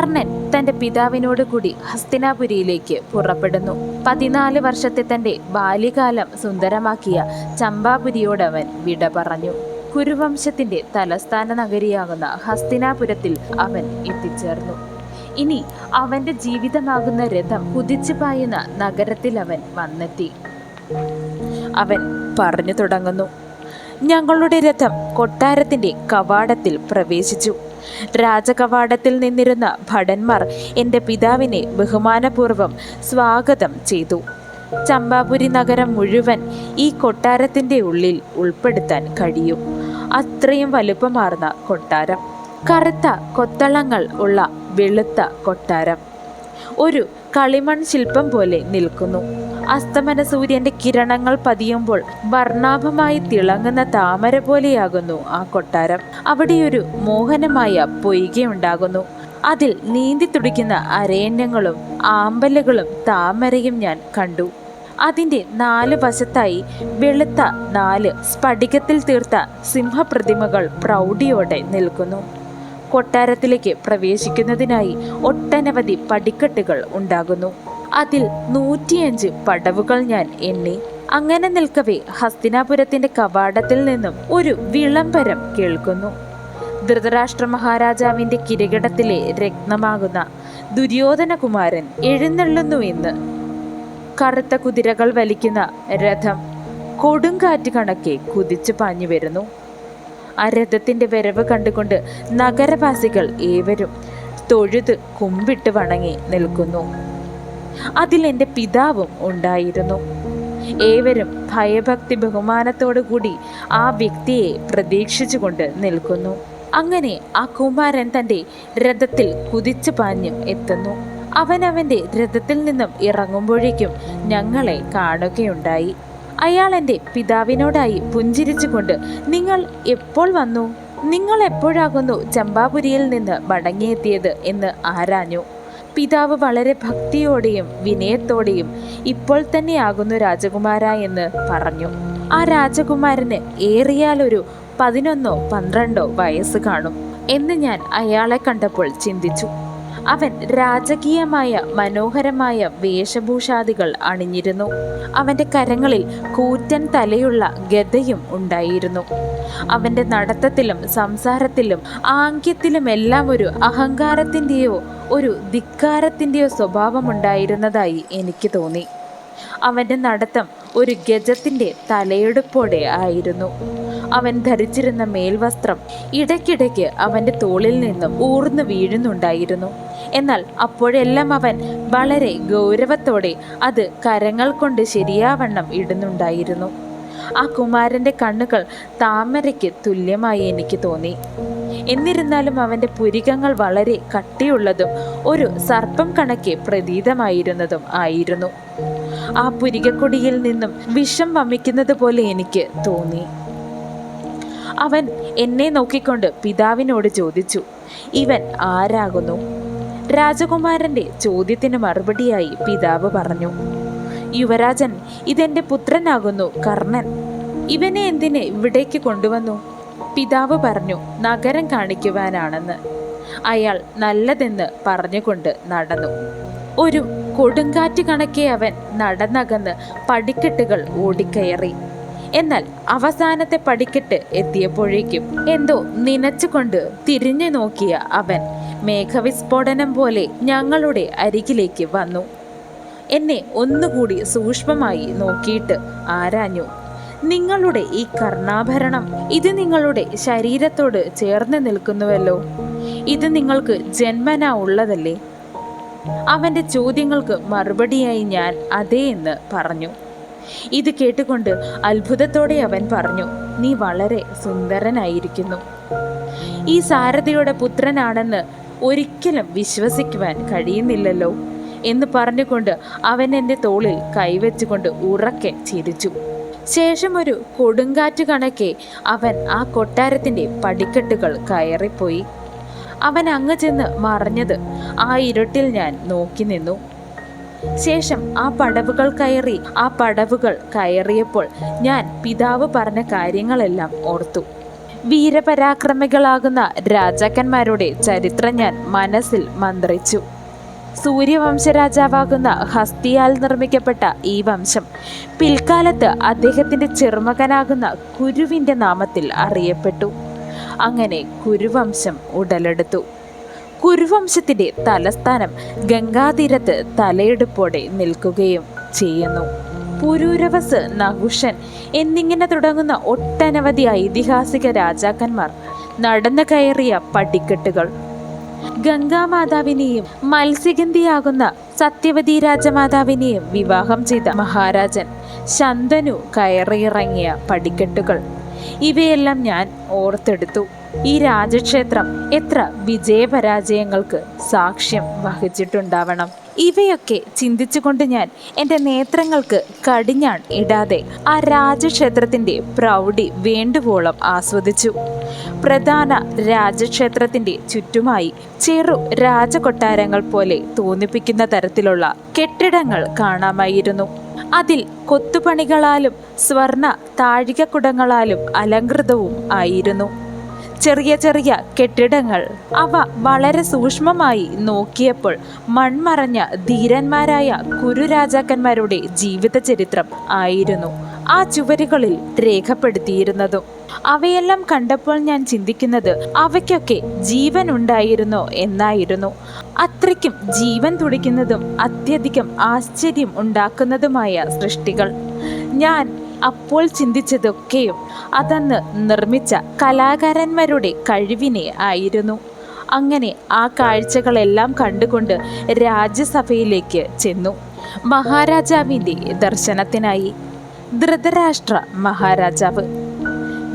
കർണൻ തന്റെ പിതാവിനോട് കൂടി ഹസ്തിനാപുരിയിലേക്ക് പുറപ്പെടുന്നു. പതിനാല് വർഷത്തെ തന്റെ ബാല്യകാലം സുന്ദരമാക്കിയ ചമ്പാപുരിയോട് അവൻ വിട പറഞ്ഞു. കുരുവംശത്തിന്റെ തലസ്ഥാന നഗരിയാകുന്ന ഹസ്തിനാപുരത്തിൽ അവൻ എത്തിച്ചേർന്നു. ഇനി അവന്റെ ജീവിതമാകുന്ന രഥം കുതിച്ചു പായുന്ന നഗരത്തിൽ അവൻ വന്നെത്തി. അവൻ പറഞ്ഞു തുടങ്ങുന്നു. ഞങ്ങളുടെ രഥം കൊട്ടാരത്തിന്റെ കവാടത്തിൽ പ്രവേശിച്ചു. രാജകവാടത്തിൽ നിന്നിരുന്ന ഭടന്മാർ എന്റെ പിതാവിനെ ബഹുമാനപൂർവം സ്വാഗതം ചെയ്തു. ചമ്പാപുരി നഗരം മുഴുവൻ ഈ കൊട്ടാരത്തിന്റെ ഉള്ളിൽ ഉൾപ്പെടുത്താൻ കഴിയും. അത്രയും വലുപ്പമാർന്ന കൊട്ടാരം. കറുത്ത കൊത്തളങ്ങൾ ഉള്ള വെളുത്ത കൊട്ടാരം. ഒരു കളിമൺ ശില്പം പോലെ നിൽക്കുന്നു. അസ്തമന സൂര്യന്റെ കിരണങ്ങൾ പതിയുമ്പോൾ വർണാഭമായി തിളങ്ങുന്ന താമര പോലെയാകുന്നു ആ കൊട്ടാരം. അവിടെയൊരു മോഹനമായ പൊയ്കയുണ്ടാകുന്നു. അതിൽ നീന്തി തുടിക്കുന്ന അരയണ്യങ്ങളും ആമ്പലുകളും താമരയും ഞാൻ കണ്ടു. അതിന്റെ നാല് വശത്തായി വെളുത്ത നാല് സ്ഫടികത്തിൽ തീർത്ത സിംഹപ്രതിമകൾ പ്രൗഢിയോടെ നിൽക്കുന്നു. കൊട്ടാരത്തിലേക്ക് പ്രവേശിക്കുന്നതിനായി ഒട്ടനവധി പടിക്കെട്ടുകൾ ഉണ്ടാകുന്നു. അതിൽ നൂറ്റിയഞ്ച് പടവുകൾ ഞാൻ എണ്ണി. അങ്ങനെ നിൽക്കവേ ഹസ്തിനാപുരത്തിന്റെ കവാടത്തിൽ നിന്നും ഒരു വിളംബരം കേൾക്കുന്നു. ധൃതരാഷ്ട്ര മഹാരാജാവിന്റെ കിരീടത്തിലെ രത്നമാകുന്ന ദുര്യോധനകുമാരൻ എഴുന്നള്ളുന്നുവെന്ന് കറുത്ത കുതിരകൾ വലിക്കുന്ന രഥം കൊടുങ്കാറ്റ് കണക്കെ കുതിച്ചു പാഞ്ഞു വരുന്നു. ആ രഥത്തിന്റെ വരവ് കണ്ടുകൊണ്ട് നഗരവാസികൾ ഏവരും തൊഴുത് കുമ്പിട്ട് വണങ്ങി നിൽക്കുന്നു. അതിൽ എന്റെ പിതാവും ഉണ്ടായിരുന്നു. ഏവരും ഭയഭക്തി ബഹുമാനത്തോടു കൂടി ആ വ്യക്തിയെ പ്രതീക്ഷിച്ചുകൊണ്ട് നിൽക്കുന്നു. അങ്ങനെ ആ കുമാരൻ തന്റെ രഥത്തിൽ കുതിച്ചു പാഞ്ഞും എത്തുന്നു. അവനവന്റെ രഥത്തിൽ നിന്നും ഇറങ്ങുമ്പോഴേക്കും ഞങ്ങളെ കാണുകയുണ്ടായി. അയാൾ എന്റെ പിതാവിനോടായി പുഞ്ചിരിച്ചുകൊണ്ട് നിങ്ങൾ എപ്പോൾ വന്നു? നിങ്ങൾ എപ്പോഴാകുന്നു ചമ്പാപുരിയിൽ നിന്ന് മടങ്ങിയെത്തിയത്? എന്ന് ആരാഞ്ഞു. പിതാവ് വളരെ ഭക്തിയോടെയും വിനയത്തോടെയും ഇപ്പോൾ തന്നെയാകുന്നു രാജകുമാര എന്ന് പറഞ്ഞു. ആ രാജകുമാരന് ഏറിയാലൊരു പതിനൊന്നോ പന്ത്രണ്ടോ വയസ്സ് കാണും എന്ന് ഞാൻ അയാളെ കണ്ടപ്പോൾ ചിന്തിച്ചു. അവൻ രാജകീയമായ മനോഹരമായ വേഷഭൂഷാദികൾ അണിഞ്ഞിരുന്നു. അവന്റെ കരങ്ങളിൽ കൂറ്റൻ തലയുള്ള ഗതയും ഉണ്ടായിരുന്നു. അവന്റെ നടത്തത്തിലും സംസാരത്തിലും ആംഗ്യത്തിലുമെല്ലാം ഒരു അഹങ്കാരത്തിന്റെയോ ഒരു ധിക്കാരത്തിന്റെയോ സ്വഭാവമുണ്ടായിരുന്നതായി എനിക്ക് തോന്നി. അവന്റെ നടത്തം ഒരു ഗജത്തിന്റെ തലയെടുപ്പോടെ ആയിരുന്നു. അവൻ ധരിച്ചിരുന്ന മേൽവസ്ത്രം ഇടയ്ക്കിടയ്ക്ക് അവന്റെ തോളിൽ നിന്നും ഊർന്നു വീഴുന്നുണ്ടായിരുന്നു. എന്നാൽ അപ്പോഴെല്ലാം അവൻ വളരെ ഗൗരവത്തോടെ അത് കരങ്ങൾ കൊണ്ട് ശരിയാവണ്ണം ഇടുന്നുണ്ടായിരുന്നു. ആ കുമാരന്റെ കണ്ണുകൾ താമരയ്ക്ക് തുല്യമായി എനിക്ക് തോന്നി. എന്നിരുന്നാലും അവന്റെ പുരികങ്ങൾ വളരെ കട്ടിയുള്ളതും ഒരു സർപ്പം കണക്കെ പ്രതീതമായിരുന്നതും ആയിരുന്നു. ആ പുരികക്കൊടിയിൽ നിന്നും വിഷം വമിക്കുന്നത് പോലെ എനിക്ക് തോന്നി. അവൻ എന്നെ നോക്കിക്കൊണ്ട് പിതാവിനോട് ചോദിച്ചു ഇവൻ ആരാകുന്നു? രാജകുമാരന്റെ ചോദ്യത്തിന് മറുപടിയായി പിതാവ് പറഞ്ഞു യുവരാജൻ ഇതെന്റെ പുത്രനാകുന്നു കർണൻ. ഇവനെ എന്തിന് ഇവിടേക്ക് കൊണ്ടുവന്നു? പിതാവ് പറഞ്ഞു നഗരം കാണിക്കുവാനാണെന്ന്. അയാൾ നല്ലതെന്ന് പറഞ്ഞുകൊണ്ട് നടന്നു. ഒരു കൊടുങ്കാറ്റ് കണക്കെ അവൻ നടന്നകന്ന് പടിക്കെട്ടുകൾ ഓടിക്കയറി. എന്നാൽ അവസാനത്തെ പടിക്കെട്ട് എത്തിയപ്പോഴേക്കും എന്തോ നനച്ചുകൊണ്ട് തിരിഞ്ഞു നോക്കിയ അവൻ മേഘവിസ്ഫോടനം പോലെ ഞങ്ങളുടെ അരികിലേക്ക് വന്നു. എന്നെ ഒന്നുകൂടി സൂക്ഷ്മമായി നോക്കിയിട്ട് ആരാഞ്ഞു? നിങ്ങളുടെ ഈ കർണാഭരണം ഇത് നിങ്ങളുടെ ശരീരത്തോട് ചേർന്ന് നിൽക്കുന്നുവല്ലോ. ഇത് നിങ്ങൾക്ക് ജന്മനാ ഉള്ളതല്ലേ? അവന്റെ ചോദ്യങ്ങൾക്ക് മറുപടിയായി ഞാൻ അതേ എന്ന് പറഞ്ഞു. ഇത് കേട്ടുകൊണ്ട് അത്ഭുതത്തോടെ അവൻ പറഞ്ഞു നീ വളരെ സുന്ദരനായിരിക്കുന്നു. ഈ സാരഥിയുടെ പുത്രനാണെന്ന് ഒരിക്കലും വിശ്വസിക്കുവാൻ കഴിയുന്നില്ലല്ലോ എന്ന് പറഞ്ഞുകൊണ്ട് അവൻ എന്റെ തോളിൽ കൈവച്ചുകൊണ്ട് ഉറക്കെ ചിരിച്ചു. ശേഷം ഒരു കൊടുങ്കാറ്റ് കണക്കെ അവൻ ആ കൊട്ടാരത്തിന്റെ പടിക്കെട്ടുകൾ കയറിപ്പോയി. അവൻ അങ്ങ് ചെന്ന് മറഞ്ഞത് ആ ഇരുട്ടിൽ ഞാൻ നോക്കി നിന്നു. ശേഷം ആ പടവുകൾ കയറി ആ പടവുകൾ കയറിയപ്പോൾ ഞാൻ പിതാവ് പറഞ്ഞ കാര്യങ്ങളെല്ലാം ഓർത്തു. വീരപരാക്രമികളാകുന്ന രാജാക്കന്മാരുടെ ചരിത്രം ഞാൻ മനസ്സിൽ മന്ത്രിച്ചു. സൂര്യവംശ രാജാവാകുന്ന ഹസ്തിയാൽ നിർമ്മിക്കപ്പെട്ട ഈ വംശം പിൽക്കാലത്ത് അദ്ദേഹത്തിന്റെ ചെറുമകനാകുന്ന കുരുവിന്റെ നാമത്തിൽ അറിയപ്പെട്ടു. അങ്ങനെ കുരുവംശം ഉടലെടുത്തു. കുരുവംശത്തിന്റെ തലസ്ഥാനം ഗംഗാതീരത്ത് തലയെടുപ്പോടെ നിൽക്കുകയും ചെയ്യുന്നു. പുരൂരവസ് നഹുഷൻ എന്നിങ്ങനെ തുടങ്ങുന്ന ഒട്ടനവധി ഐതിഹാസിക രാജാക്കന്മാർ നടന്നു കയറിയ പടിക്കെട്ടുകൾ. ഗംഗാമാതാവിനെയും മത്സ്യഗന്ധിയാകുന്ന സത്യവതി രാജമാതാവിനെയും വിവാഹം ചെയ്ത മഹാരാജൻ ശന്തനു കയറിയിറങ്ങിയ പടിക്കെട്ടുകൾ. ഇവയെല്ലാം ഞാൻ ഓർത്തെടുത്തു. ഈ രാജക്ഷേത്രം എത്ര വിജയപരാജയങ്ങൾക്ക് സാക്ഷ്യം വഹിച്ചിട്ടുണ്ടാവണം. ഇവയൊക്കെ ചിന്തിച്ചുകൊണ്ട് ഞാൻ എന്റെ നേത്രങ്ങൾക്ക് കടിഞ്ഞാൺ ഇടാതെ ആ രാജക്ഷേത്രത്തിന്റെ പ്രൗഢി വേണ്ടുവോളം ആസ്വദിച്ചു. പ്രധാന രാജക്ഷേത്രത്തിന്റെ ചുറ്റുമായി ചെറു രാജകൊട്ടാരങ്ങൾ പോലെ തോന്നിപ്പിക്കുന്ന തരത്തിലുള്ള കെട്ടിടങ്ങൾ കാണാമായിരുന്നു. അതിൽ കൊത്തുപണികളാലും സ്വർണ താഴികക്കുടങ്ങളാലും അലങ്കൃതവും ആയിരുന്നു. ചെറിയ ചെറിയ കെട്ടിടങ്ങൾ അവ വളരെ സൂക്ഷ്മമായി നോക്കിയപ്പോൾ മൺമറഞ്ഞ ധീരന്മാരായ കുരുരാജാക്കന്മാരുടെ ജീവിത ചരിത്രം ആയിരുന്നു. ആ ചുവരുകളിൽ രേഖപ്പെടുത്തിയിരുന്നതും. അവയെല്ലാം കണ്ടപ്പോൾ ഞാൻ ചിന്തിക്കുന്നത് അവയ്ക്കൊക്കെ ജീവൻ ഉണ്ടായിരുന്നോ എന്നായിരുന്നു. അത്രയ്ക്കും ജീവൻ തുടിക്കുന്നതും അത്യധികം ആശ്ചര്യം ഉണ്ടാക്കുന്നതുമായ സൃഷ്ടികൾ. ഞാൻ അപ്പോൾ ചിന്തിച്ചതൊക്കെയും അതന്ന് നിർമ്മിച്ച കലാകാരന്മാരുടെ കഴിവിനെ ആയിരുന്നു. അങ്ങനെ ആ കാഴ്ചകളെല്ലാം കണ്ടുകൊണ്ട് രാജ്യസഭയിലേക്ക് ചെന്നു. മഹാരാജാവിന്റെ ദർശനത്തിനായി ധൃതരാഷ്ട്ര മഹാരാജാവ്.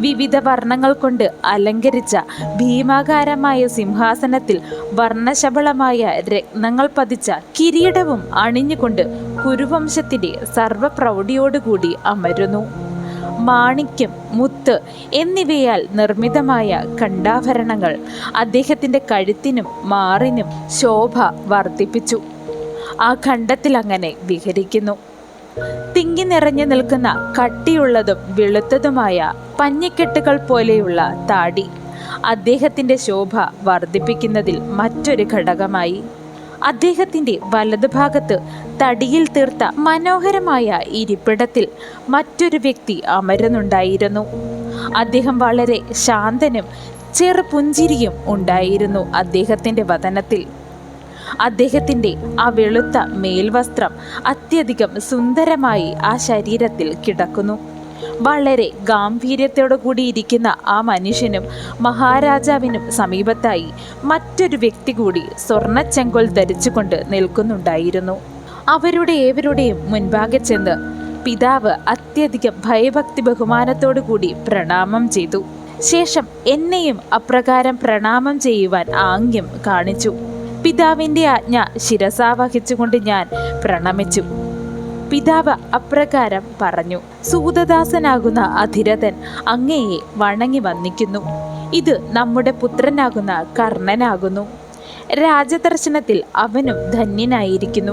വിവിധ വർണങ്ങൾ കൊണ്ട് അലങ്കരിച്ച ഭീമാകാരമായ സിംഹാസനത്തിൽ വർണശബളമായ രത്നങ്ങൾ പതിച്ച കിരീടവും അണിഞ്ഞുകൊണ്ട് കുരുവംശത്തിന്റെ സർവപ്രൗഢിയോടുകൂടി അമരുന്നു. മാണിക്യം മുത്ത് എന്നിവയാൽ നിർമ്മിതമായ കണ്ടാഭരണങ്ങൾ അദ്ദേഹത്തിന്റെ കഴുത്തിനും മാറിനും ശോഭ വർദ്ധിപ്പിച്ചു. ആ ഖണ്ഡത്തിൽ അങ്ങനെ വിഹരിക്കുന്നു. തിങ്ങി നിറഞ്ഞു നിൽക്കുന്ന കട്ടിയുള്ളതും വെളുത്തതുമായ പഞ്ഞിക്കെട്ടുകൾ പോലെയുള്ള താടി. അദ്ദേഹത്തിന്റെ ശോഭ വർദ്ധിപ്പിക്കുന്നതിൽ മറ്റൊരു ഘടകമായി. അദ്ദേഹത്തിന്റെ വലതുഭാഗത്ത് തടിയിൽ തീർത്ത മനോഹരമായ ഇരിപ്പിടത്തിൽ മറ്റൊരു വ്യക്തി അമരുന്നുണ്ടായിരുന്നു. അദ്ദേഹം വളരെ ശാന്തനും ചെറുപുഞ്ചിരിയും ഉണ്ടായിരുന്നു അദ്ദേഹത്തിന്റെ വതനത്തിൽ. അദ്ദേഹത്തിന്റെ ആ വെളുത്ത മേൽവസ്ത്രം അത്യധികം സുന്ദരമായി ആ ശരീരത്തിൽ കിടക്കുന്നു. വളരെ ഗാംഭീര്യത്തോടു കൂടിയിരിക്കുന്ന ആ മനുഷ്യനും മഹാരാജാവിനും സമീപത്തായി മറ്റൊരു വ്യക്തി കൂടി സ്വർണച്ചെങ്കോൽ ധരിച്ചുകൊണ്ട് നിൽക്കുന്നുണ്ടായിരുന്നു. അവരുടെ ഏവരുടെയും മുൻപാകെ ചെന്ന് പിതാവ് അത്യധികം ഭയഭക്തി ബഹുമാനത്തോടു കൂടി പ്രണാമം ചെയ്തു. ശേഷം എന്നെയും അപ്രകാരം പ്രണാമം ചെയ്യുവാൻ ആംഗ്യം കാണിച്ചു. പിതാവിന്റെ ആജ്ഞ ശിരസാവഹിച്ചുകൊണ്ട് ഞാൻ പ്രണമിച്ചു. പിതാവ് അപ്രകാരം പറഞ്ഞു സൂതദാസനാകുന്ന അധിരഥൻ അങ്ങയെ വണങ്ങി വന്നിക്കുന്നു. ഇത് നമ്മുടെ പുത്രനാകുന്ന കർണനാകുന്നു. രാജദർശനത്തിൽ അവനും ധന്യനായിരിക്കുന്നു.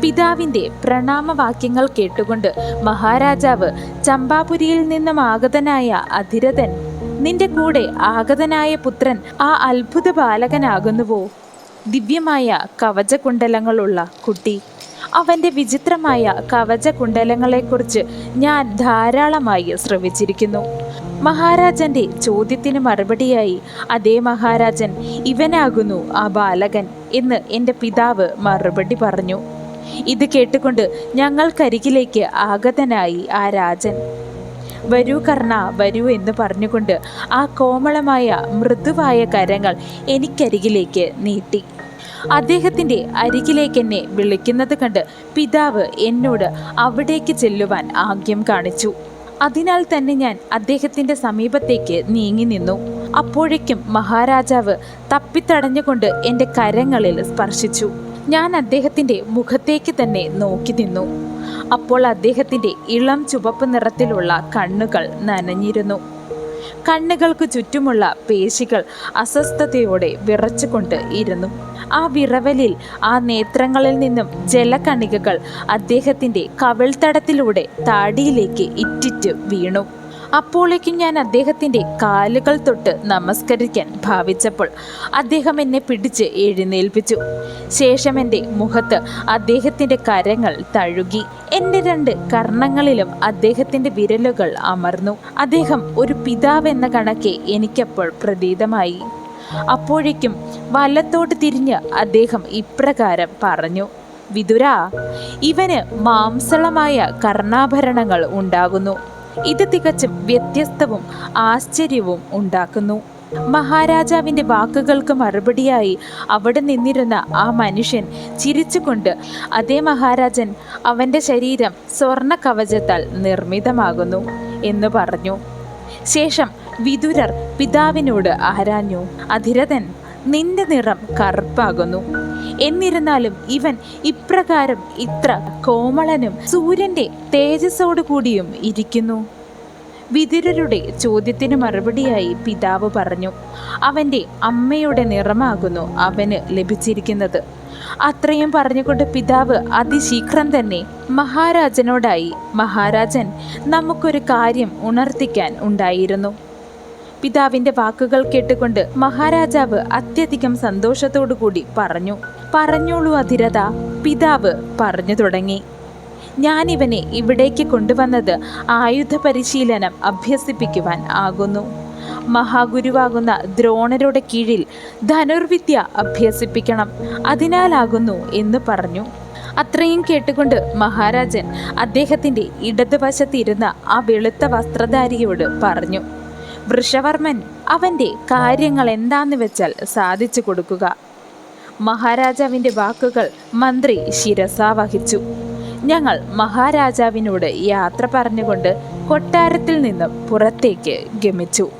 പിതാവിന്റെ പ്രണാമവാക്യങ്ങൾ കേട്ടുകൊണ്ട് മഹാരാജാവ് ചമ്പാപുരിയിൽ നിന്നും ആഗതനായ അധിരഥൻ നിന്റെ കൂടെ ആഗതനായ പുത്രൻ ആ അത്ഭുത ബാലകനാകുന്നുവോ? ദിവ്യമായ കവചകുണ്ടലങ്ങളുള്ള കുട്ടി. അവന്റെ വിചിത്രമായ കവചകുണ്ടലങ്ങളെക്കുറിച്ച് ഞാൻ ധാരാളമായി ശ്രവിച്ചിരിക്കുന്നു. മഹാരാജന്റെ ചോദ്യത്തിന് മറുപടിയായി അതേ മഹാരാജൻ ഇവനാകുന്നു ആ ബാലകൻ എന്ന് എന്റെ പിതാവ് മറുപടി പറഞ്ഞു. ഇത് കേട്ടുകൊണ്ട് ഞങ്ങൾക്കരികിലേക്ക് ആഗതനായി ആ രാജൻ. വരൂ കർണ വരൂ എന്ന് പറഞ്ഞുകൊണ്ട് ആ കോമളമായ മൃദുവായ കരങ്ങൾ എനിക്കരികിലേക്ക് നീട്ടി. അദ്ദേഹത്തിന്റെ അരികിലേക്ക് എന്നെ വിളിക്കുന്നത് കണ്ട് പിതാവ് എന്നോട് അവിടേക്ക് ചെല്ലുവാൻ ആംഗ്യം കാണിച്ചു. അതിനാൽ തന്നെ ഞാൻ അദ്ദേഹത്തിന്റെ സമീപത്തേക്ക് നീങ്ങി നിന്നു. അപ്പോഴേക്കും മഹാരാജാവ് തപ്പിത്തടഞ്ഞുകൊണ്ട് എന്റെ കരങ്ങളിൽ സ്പർശിച്ചു. ഞാൻ അദ്ദേഹത്തിന്റെ മുഖത്തേക്ക് തന്നെ നോക്കി നിന്നു. അപ്പോൾ അദ്ദേഹത്തിന്റെ ഇളം ചുവപ്പ് നിറത്തിലുള്ള കണ്ണുകൾ നനഞ്ഞിരുന്നു. കണ്ണുകൾക്ക് ചുറ്റുമുള്ള പേശികൾ അസ്വസ്ഥതയോടെ വിറച്ചുകൊണ്ട് ഇരുന്നു. ആ വിറവലിൽ ആ നേത്രങ്ങളിൽ നിന്നും ജലകണികകൾ അദ്ദേഹത്തിന്റെ കവിൾത്തടത്തിലൂടെ താടിയിലേക്ക് ഇറ്റിറ്റ് വീണു. അപ്പോഴേക്കും ഞാൻ അദ്ദേഹത്തിന്റെ കാലുകൾ തൊട്ട് നമസ്കരിക്കാൻ ഭാവിച്ചപ്പോൾ അദ്ദേഹം എന്നെ പിടിച്ച് എഴുന്നേൽപ്പിച്ചു. ശേഷം എന്റെ മുഖത്ത് അദ്ദേഹത്തിന്റെ കരങ്ങൾ തഴുകി. എന്റെ രണ്ട് കർണങ്ങളിലും അദ്ദേഹത്തിന്റെ വിരലുകൾ അമർന്നു. അദ്ദേഹം ഒരു പിതാവ് എന്ന കണക്കെ എനിക്കപ്പോൾ പ്രതീതമായി. അപ്പോഴേക്കും വല്ലത്തോട്ട് തിരിഞ്ഞ് അദ്ദേഹം ഇപ്രകാരം പറഞ്ഞു വിതുര ഇവന് മാംസളമായ കർണാഭരണങ്ങൾ ഉണ്ടാകുന്നു. ഇത് തികച്ചും വ്യത്യസ്തവും ആശ്ചര്യവും ഉണ്ടാക്കുന്നു. മഹാരാജാവിന്റെ വാക്കുകൾക്ക് മറുപടിയായി അവിടെ നിന്നിരുന്ന ആ മനുഷ്യൻ ചിരിച്ചുകൊണ്ട് അതേ മഹാരാജൻ അവന്റെ ശരീരം സ്വർണ കവചത്താൽ നിർമ്മിതമാകുന്നു എന്ന് പറഞ്ഞു. ശേഷം വിതുരർ പിതാവിനോട് ആരാഞ്ഞു അധിരഥൻ നിന്റെ നിറം കറുപ്പാകുന്നു. എന്നിരുന്നാലും ഇവൻ ഇപ്രകാരം ഇത്ര കോമളനും സൂര്യന്റെ തേജസ്സോടു കൂടിയും ഇരിക്കുന്നു. വിതുരരുടെ ചോദ്യത്തിന് മറുപടിയായി പിതാവ് പറഞ്ഞു അവന്റെ അമ്മയുടെ നിറമാകുന്നു അവന് ലഭിച്ചിരിക്കുന്നത്. അത്രയും പറഞ്ഞുകൊണ്ട് പിതാവ് അതിശീഘ്രം തന്നെ മഹാരാജനോടായി മഹാരാജൻ നമുക്കൊരു കാര്യം ഉണർത്തിക്കാൻ ഉണ്ടായിരുന്നു. പിതാവിന്റെ വാക്കുകൾ കേട്ടുകൊണ്ട് മഹാരാജാവ് അത്യധികം സന്തോഷത്തോടു കൂടി പറഞ്ഞു പറഞ്ഞോളൂ അധിരഥ. പിതാവ് പറഞ്ഞു തുടങ്ങി. ഞാനിവനെ ഇവിടേക്ക് കൊണ്ടുവന്നത് ആയുധ പരിശീലനം അഭ്യസിപ്പിക്കുവാൻ ആകുന്നു. മഹാഗുരുവാകുന്ന ദ്രോണരുടെ കീഴിൽ ധനുർവിദ്യ അഭ്യസിപ്പിക്കണം. അതിനാലാകുന്നു എന്ന് പറഞ്ഞു. അത്രയും കേട്ടുകൊണ്ട് മഹാരാജൻ അദ്ദേഹത്തിന്റെ ഇടതുവശത്തിരുന്ന ആ വെളുത്ത വസ്ത്രധാരിയോട് പറഞ്ഞു. വൃഷവർമ്മൻ അവന്റെ കാര്യങ്ങൾ എന്താന്ന് വെച്ചാൽ സാധിച്ചു കൊടുക്കുക. മഹാരാജാവിന്റെ വാക്കുകൾ മന്ത്രി ശിരസ വഹിച്ചു. ഞങ്ങൾ മഹാരാജാവിനോട് യാത്ര പറഞ്ഞുകൊണ്ട് കൊട്ടാരത്തിൽ നിന്നും പുറത്തേക്ക് ഗമിച്ചു.